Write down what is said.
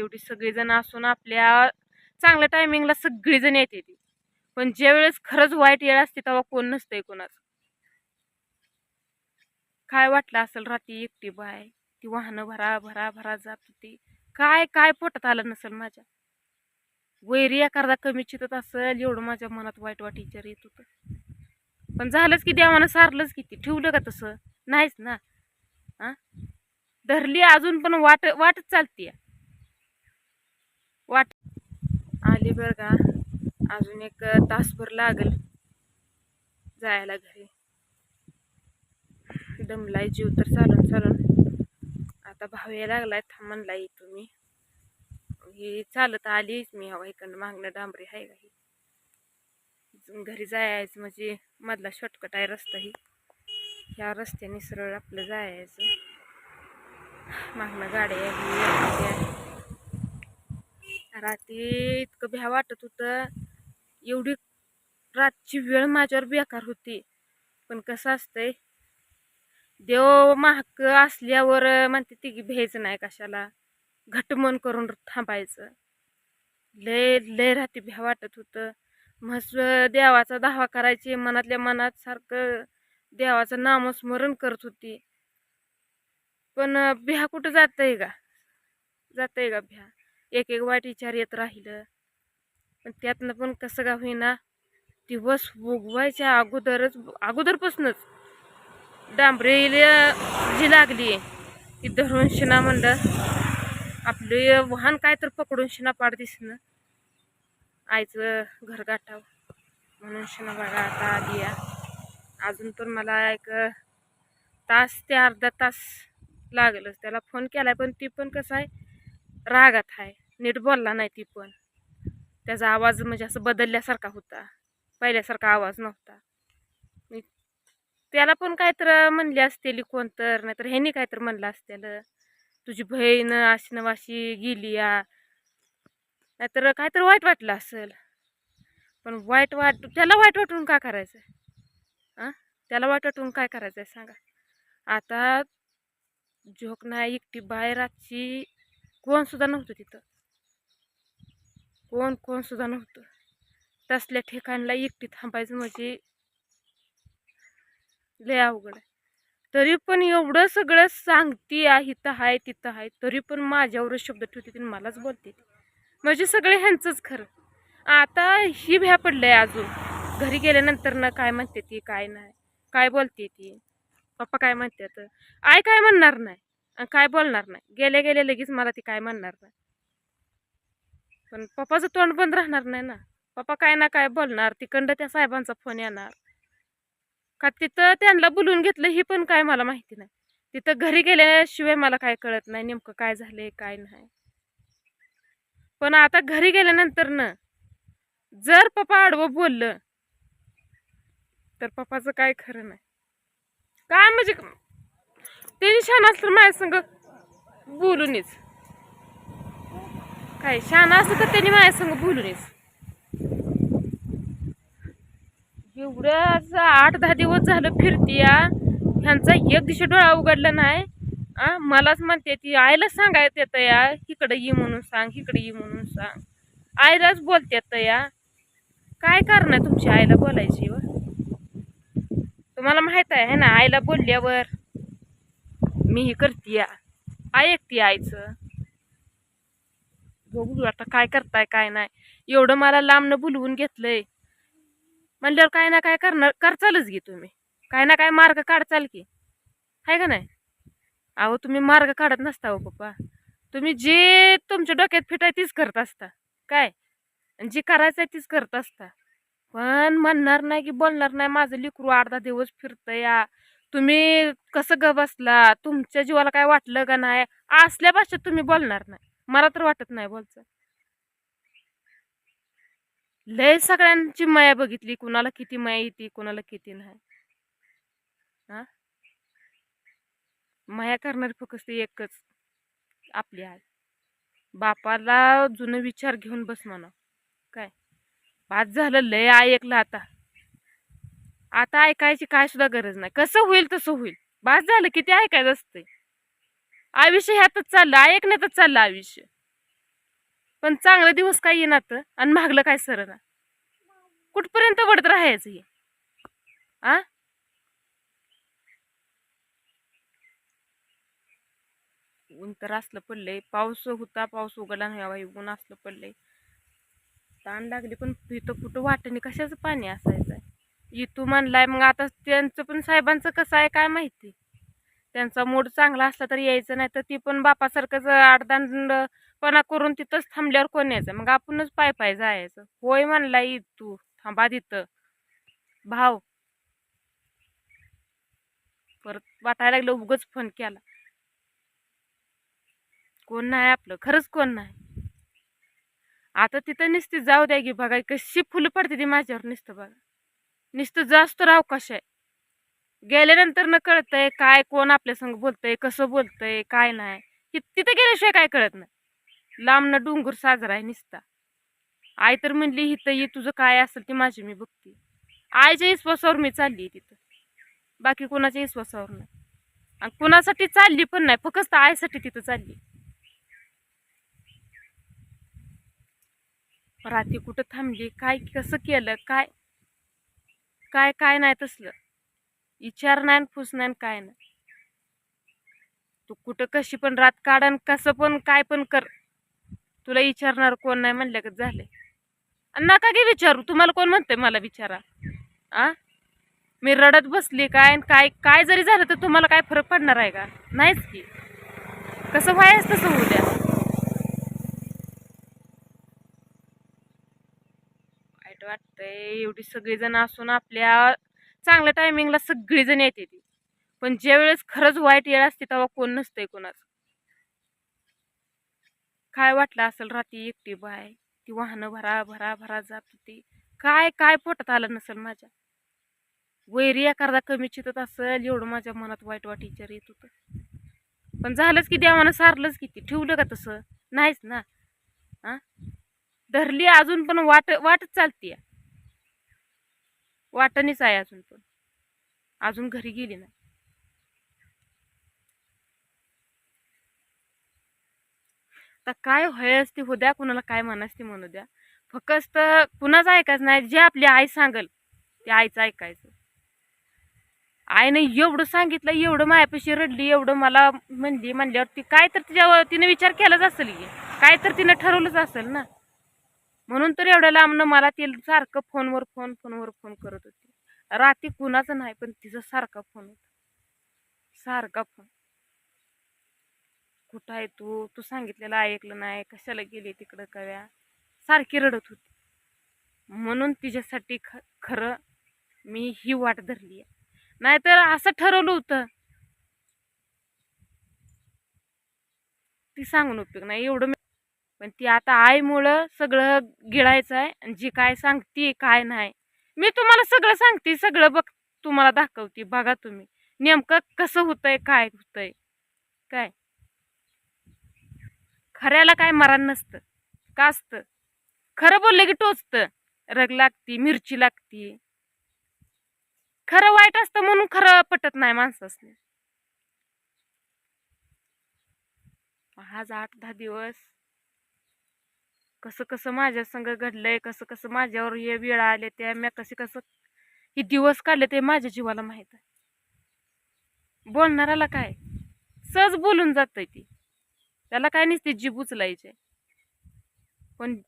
एवढी सगळेजण असून आपल्या चांगल्या टायमिंगला सगळीजण येते ती. पण ज्या वेळेस खरंच वाईट वेळ असते तेव्हा कोण नसतंय कोणाचं. काय वाटलं असेल रात्री एकटी बाय? ती वाहनं भरा भरा भरा जात होती. काय काय पोटात आलं नसेल माझ्या? वैरी एखादा कमी चितत असेल एवढं माझ्या मनात वाईट वाट विचार येत होतं. पण झालंच की देवानं सारलंच किती ठेवलं का तसं? नाहीच ना. आ? धरली अजून पण वाट वाटच चालती वाट आली बरं का? अजून एक तासभर लागल जायला घरी. दमलाय जीव तर चालून चालून. आता भाव यायला लागलाय थांबलाय तुम्ही. ही चालत आलीच मी हवा इकडनं मागणं डांबरी आहे का ही? घरी जायचं म्हणजे मधला शॉर्टकट आहे रस्ता ही. ह्या रस्त्याने सरळ आपलं जायचं. मागणं गाड्या आहे. रात्री इतकं भ्या वाटत होतं. एवढी रातची वेळ माझ्यावर बेकार होती. पण कसं असतंय? देव महाग असल्यावर म्हणते तिघी भ्यायचं नाही कशाला. घटमन करून थांबायचं. लय लय राहते भ्या वाटत होतं. मस्त देवाचा दावा करायची मनातल्या मनात सारखं देवाचं नामस्मरण करत होती. पण भ्या कुठं जात आहे का जात आहे का भ्या? एक एक वाईट विचार येत राहिलं. पण त्यातनं पण कसं का होईना दिवस उगवायच्या अगोदरच अगोदरपासूनच डांबरेला जी लागली ती धरून शिना म्हणलं आपले वाहन काय तर पकडून शिना पाड दिसणं आईचं घर गाठाव म्हणून शिना बघा आता आली या. अजून पण मला एक तास ते अर्धा तास लागलंच. त्याला फोन केलाय पण ती पण कसं आहे रागात आहे. नीट बोलला नाही ती पण. त्याचा आवाज म्हणजे असं बदलल्यासारखा होता. पहिल्यासारखा आवाज नव्हता. मी त्याला पण काय तर म्हणली असतेली कोण तर नाहीतर ह्यानी काय तर म्हणलं असतेलं. तुझी बहीण अशी नवाशी गेली या. नाहीतर काय तर वाईट वाटलं असेल. पण वाईट वाट त्याला वाईट वाटून काय करायचं आहे त्याला वाईट वाटून काय करायचं आहे सांगा? आता झोक नाही एकटी बाहेर आजची कोणसुद्धा नव्हतं तिथं. कोण कोण सुद्धा नव्हतं. तसल्या ठिकाणला एकटी थांबायचं म्हणजे लय अवघड आहे. तरी पण एवढं सगळं सांगती आहे इथं आहे तिथं आहे तरी पण माझ्यावरच शब्द ठेवते ती मलाच बोलते ती. म्हणजे सगळे ह्यांचंच खरं. आता ही भ्या पडलंय अजून. घरी गेल्यानंतर ना काय म्हणते ती काय नाही. काय बोलते ती? पप्पा काय म्हणतात? आय काय म्हणणार नाही. आणि काय बोलणार नाही. गेल्या गेल्या लगेच मला ती काय म्हणणार नाही. पण पप्पाचं तोंड बंद राहणार नाही ना. पप्पा काय ना काय बोलणार तिकडं त्या साहेबांचा फोन येणार. का तिथं त्यांना बोलून घेतलं ही पण काय मला माहिती नाही. तिथं घरी गेल्याशिवाय मला काय कळत नाही नेमकं काय झालंय काय नाही. पण आता घरी गेल्यानंतर ना जर पप्पा आडवं बोललं तर पप्पाचं काय खरं नाही. काय म्हणजे ते छान असलं माझ्या संग बोलूनच. काय छान असलं तर त्यांनी माझ्या संग बोलूनच एवढ्याच आठ दहा दिवस झालं फिरती या ह्यांचा एक दिवशी डोळा उघडला नाही. आ मलाच म्हणते ती आईला सांगायत येतं या इकडं ये म्हणून सांग इकडे ये म्हणून सांग. आईलाच बोलतात या काय कारण आहे तुमच्या आईला बोलायची व? तुम्हाला माहीत आहे ना आईला बोलल्यावर मी हे करते या ऐकते आईचं. बघू आता काय करताय काय नाही. एवढं मला लांबनं बोलवून घेतलंय. म्हणल्यावर काय ना काय करणार करचालच घे तुम्ही. काय ना काय मार्ग काढचाल की. आहे का नाही? अहो तुम्ही मार्ग काढत नसता हो पप्पा. तुम्ही जे तुमच्या डोक्यात फिट आहे तीच करत असता. काय? आणि जे करायचं आहे तीच करत असता. पण म्हणणार नाही की बोलणार नाही माझं लिकरू अर्धा दिवस फिरतं या तुम्ही कसं ग बसला? तुमच्या जीवाला काय वाटलं का नाही? असल्या भाषेत तुम्ही बोलणार नाही. मला तर वाटत नाही बोलचं. लय सगळ्यांची माया बघितली कुणाला किती माया येते कुणाला किती नाही. हा? माया करणारी फक्त एकच आपली आहे बापाला जुनं विचार घेऊन बस म्हणा. काय? बाद झालं लय ऐकलं आता. आता ऐकायची काय सुद्धा गरज नाही. कसं होईल तसं होईल. बाद झालं किती ऐकायचं असतंय? आयुष्य ह्यातच चाललं ऐकण्यातच चाललं आयुष्य. पण चांगला दिवस काय येणार आणि मागलं काय सरना कुठपर्यंत वडत राहायचं हे? आ? ऊन तर असलं पडलंय. पाऊस होता पाऊस उघडला नाही बाई. ऊन असलं पडलंय. ताण लागली पण इथं कुठं वाटणी कशाचं पाणी असायचं इथू म्हणलाय मग आता त्यांचं पण साहेबांचं कसं आहे काय माहिती? त्यांचा मूड चांगला असला तर यायचं नाही तर ती पण बापासारखंच आडदांडपणा करून तिथंच थांबल्यावर कोण यायचं मग आपणच पाय पाय जायचं. होय म्हणला म्हणलाय तू. थांबा तिथं. भाव. परत वाटायला लागलं उगच फोन केला. कोण नाही आपलं. खरंच कोण नाही. आता तिथं नुसती जाऊ द्या की बघा कशी फुलं पडते ती माझ्यावर निसतं बघा. नुसतं जास्त राव कशा आहे. गेल्यानंतर न कळतंय काय कोण आपल्या संग बोलतंय कसं बोलतंय काय नाही. तिथं गेल्याशिवाय काय कळत नाही. लांबनं डोंगर साजरा आहे निसता. आई तर म्हणली हिथं ही तुझं काय असेल ती माझी मी बघते. आईच्या विश्वासावर मी चालली तिथं. बाकी कोणाच्या विश्वासावर नाही. आणि कोणासाठी चालली पण नाही फक्त आईसाठी तिथं चालली रात्री कुठं थांबली काय कसं केलं काय काय काय नाही तसलं. विचार नाही फुस नाही काय नाही. तू कुठं कशी पण रात काढन कसं पण काय पण कर. तुला विचारणार कोण नाही म्हणलं का झाले. आणि नका की विचारू तुम्हाला कोण म्हणतंय मला विचारा? आ? मी रडत बसली काय आणि काय काय जरी झालं तर तुम्हाला काय फरक पडणार आहे का? नाहीच की. कसं व्हायच तसं होऊ द्या. वाईट वाटतंय एवढी सगळीजण असून आपल्या चांगल्या टायमिंगला सगळीजण येते ती. पण ज्या वेळेस खरंच वाईट येळ असते तेव्हा कोण नसतंय कोणाचं. काय वाटलं असेल रात्री एकटी बाय? ती वाहनं भरा भरा भरा जात होती. काय काय पोटात आलं नसेल माझ्या? वैरी एखादा कमी चितत असेल एवढं माझ्या मनात वाईट वाट विचार येत होतं. पण झालंच की देवानं सारलंच किती ठेवलं का तसं? नाहीच ना. धरली अजून पण वाट वाटच चालती वाटणीच आहे अजून पण. अजून घरी गेली नाही. आता काय व्हाय असते हो द्या कुणाला काय म्हणास ती म्हणू द्या. फक्त कुणाचं ऐकायचं नाही जे आपली आई सांगल ते आईचं ऐकायचं. आईने एवढं सांगितलं एवढं मायापाशी रडली एवढं मला म्हणली म्हणल्यावर ती काय तर तिच्या तिने विचार केलाच असेल की. काय तर तिनं ठरवलंच असेल ना. म्हणून तर एवढ्या लांबनं मला ती सारखं फोनवर फोन फोनवर फोन करत होती. रात्री कुणाचं नाही पण तिचा सारखा फोन होता. सारखा फोन. कुठं आहे तू? तू सांगितलेलं ऐकलं नाही. कशाला गेली तिकडं कव्या? सारखी रडत होती. म्हणून तिच्यासाठी ख खरं मी ही वाट धरली आहे. नाहीतर असं ठरवलं होतं. ती सांगून उपयोग नाही. एवढं पण ती आता आईमुळं सगळं गिळायचं आहे आणि जी काय सांगते काय नाही. मी तुम्हाला सगळं सांगते सगळं बघ तुम्हाला दाखवते बघा तुम्ही. नेमकं कसं होतंय काय होतंय काय? खऱ्याला काय मरण नसतं का असतं? खरं बोललं की टोचतं रग लागती मिरची लागती. खरं वाईट असतं म्हणून खरं पटत नाही माणसासने. आज आठ दहा दिवस कसं कसं माझ्या संग घडलंय कसं कसं माझ्यावर हे वेळ आले त्या मी कसे कसं हे दिवस काढले ते माझ्या जीवाला माहीत आहे. बोलणाऱ्याला काय? सहज बोलून जातंय ती. त्याला काय नसते जीभ उचलायचे. पण